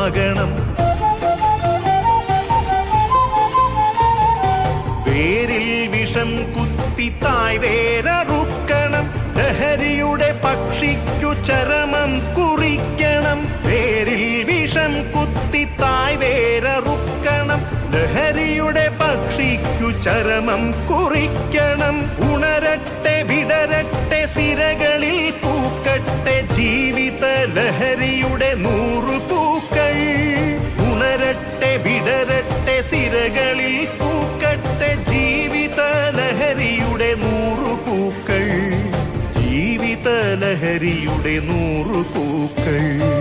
പ്രതിരോധമാകണം വേരിൽ വിഷം കുത്തി തായ് വേരറുക്കണം ലഹരിയുടെ പക്ഷിക്കു ചരമം കുറിക്കണം. വേരിൽ വിഷം കുത്തി തായ് വേരറുക്കണം ലഹരിയുടെ പക്ഷിക്കു ചരമം കുറിക്കണം. ഉണരട്ടെ വിടരട്ടെ സിരകളിൽ പൂക്കട്ടെ ജീവിത ലഹരിയുടെ ജീവിത നൂറു പൂക്കൾ.